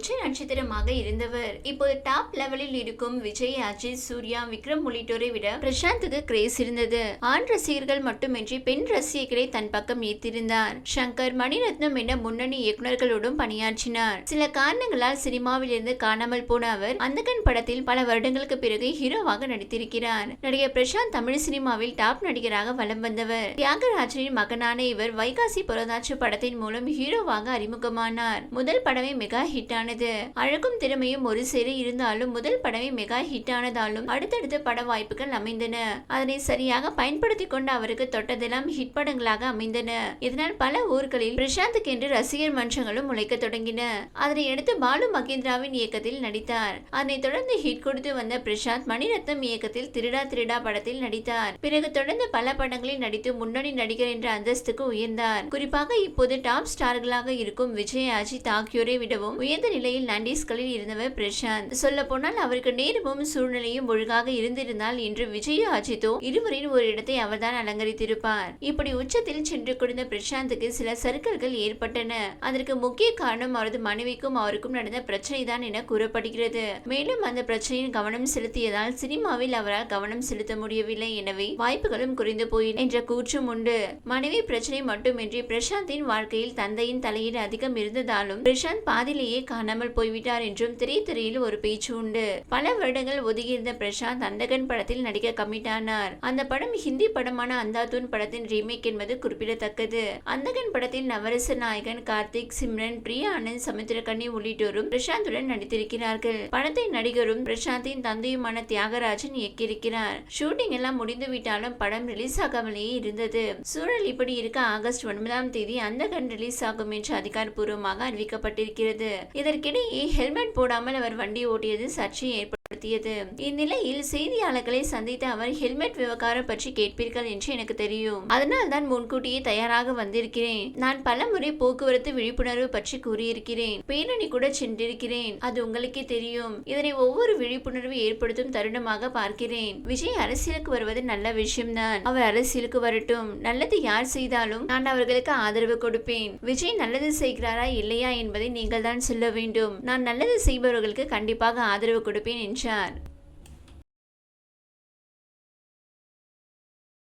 உச்ச நட்சத்திரமாக இருந்தவர். இப்போது டாப் லெவலில் இருக்கும் விஜய் அஜித் சூர்யா விக்ரம் உள்ளிட்டோரை விட பிரசாந்துக்கு கிரேஸ் இருந்தது. ஆண் ரசிகர்கள் மட்டுமின்றி பெண் ரசிகர்களை தன் பக்கம் ஈர்த்திருந்தார். சங்கர் மணிரத்னம் என முன்னணி இயக்குநர்களோடும் பணியாற்றினார். சில காரணங்களால் சினிமாவில் இருந்து காணாமல் போன அவர் அந்தகன் படத்தில் பல வருடங்களுக்கு பிறகு ஹீரோவாக நடித்திருக்கிறார். நடிகர் பிரசாந்த் தமிழ் சினிமாவில் டாப் நடிகராக வலம் வந்தவர். தியாகராஜனின் மகனான இவர் வைகாசி புரதாச்சு படத்தின் மூலம் ஹீரோவாக அறிமுகமானார். முதல் படமே மெகா ஹிட் ஆனது அழகும் திறமையும் ஒரு சேர இருந்தாலும் முதல் படமே மெகா ஹிட் ஆனதாலும் அடுத்தடுத்து பட வாய்ப்புகள் அமைந்தன. அதனை சரியாக பயன்படுத்தி கொண்ட அவருக்கு தொட்டதெல்லாம் ஹிட் படங்களாக அமைந்தன. இதனால் பல ஊர்களில் பிரசாந்துக்கு என்று ரசிகர் மன்றங்களும் முளைக்க தொடங்கின. அதனை அடுத்து பாலு மகேந்திராவின் இயக்கத்தில் நடித்தார். அதனைத் தொடர்ந்து ஹிட் கொடுத்து வந்த பிரசாந்த் மணிரத்னம் இயக்கத்தில் திருடா திருடா படத்தில் நடித்தார். பிறகு தொடர்ந்து பல படங்களில் நடித்து முன்னணி நடிகர் என்ற அந்தஸ்துக்கு உயர்ந்தார். குறிப்பாக இப்போது டாப் ஸ்டார்களாக இருக்கும் விஜய் அஜித் ஆகியோரை விடவும் உயர்ந்த நிலையில் நண்டீஸ்களில் இருந்தவர் பிரசாந்த். சொல்ல போனால் அவருக்கு நேரமும் சூழ்நிலையும் ஒழுங்காக இருந்திருந்தால் இன்று விஜய் அஜித்தோ இருவரின் ஒரு இடத்தை அவர்தான் அலங்கரித்திருப்பார். இப்படி உச்சத்தில் சென்று கொடுத்த பிரசாந்துக்கு சில சர்க்கல்கள் ஏற்பட்டன. அதற்கு முக்கிய காரணம் அவரது மனைவிக்கும் அவருக்கும் நடந்த பிரச்சனை தான் என கூறப்படுகிறது. மேலும் அந்த பிரச்சனையில் கவனம் செலுத்தியதால் சினிமாவில் அவரால் கவனம் செலுத்த முடியவில்லை எனவே வாய்ப்புகளும் குறைந்து போயின என்ற கூற்றும் உண்டு. மனைவி பிரச்சனை மட்டுமின்றி பிரசாந்தின் வாழ்க்கையில் தந்தையின் தலையீடு அதிகம் இருந்ததாலும் பிரசாந்த் பாதிலேயே காண காணாமல் போய்விட்டார் என்றும் திரைத்துறையில் ஒரு பேச்சு உண்டு. பல வருடங்கள் ஒதுங்கியிருந்த பிரசாந்த் அந்தகன் படத்தில் நடிக்க கமிட் ஆனார். அந்த படம் ஹிந்தி படமான அந்தாதூன் படத்தின் ரீமேக் என்பது குறிப்பிடத்தக்கது. அந்தகன் படத்தில் நவரச நாயகன் கார்த்திக் சிம்ரன் பிரியா ஆனந்த் சமுத்திரகண்ணி உள்ளிட்டோரும் பிரசாந்துடன் நடித்திருக்கிறார்கள். படத்தை நடிகரும் பிரசாந்தின் தந்தையுமான தியாகராஜன் இயக்கியிருக்கிறார். ஷூட்டிங் எல்லாம் முடிந்து விட்டாலும் படம் ரிலீஸ் ஆகாமலேயே இருந்தது. சூழல் இப்படி இருக்க ஆகஸ்ட் ஒன்பதாம் தேதி அந்த கண் ரிலீஸ் ஆகும் என்று அதிகாரப்பூர்வமாக அறிவிக்கப்பட்டிருக்கிறது. இதற்கு இதற்கிடையே ஹெல்மெட் போடாமல் அவர் வண்டி ஓட்டியது சர்ச்சையை ஏற்படுத்தியது. இந்நிலையில் செய்தியாளர்களை சந்தித்த அவர் ஹெல்மெட் விவகாரம் பற்றி கேட்பீர்கள் என்று எனக்கு தெரியும். அதனால் தான் முன்கூட்டியே தயாராக வந்திருக்கிறேன். நான் பலமுறை போக்குவரத்து விழிப்புணர்வு பற்றி கூறியிருக்கிறேன். பேரணி கூட சென்றிருக்கிறேன். அது உங்களுக்கே தெரியும். இதனை ஒவ்வொரு விழிப்புணர்வு ஏற்படுத்தும் தருணமாக பார்க்கிறேன். விஜய் அரசியலுக்கு வருவது நல்ல விஷயம்தான். அவர் அரசியலுக்கு வரட்டும். நல்லது யார் செய்தாலும் நான் அவர்களுக்கு ஆதரவு கொடுப்பேன். விஜய் நல்லது செய்கிறாரா இல்லையா என்பதை நீங்கள் தான் சொல்ல வேண்டும். நான் நல்லது செய்பவர்களுக்கு கண்டிப்பாக ஆதரவு கொடுப்பேன் என்றார். chat.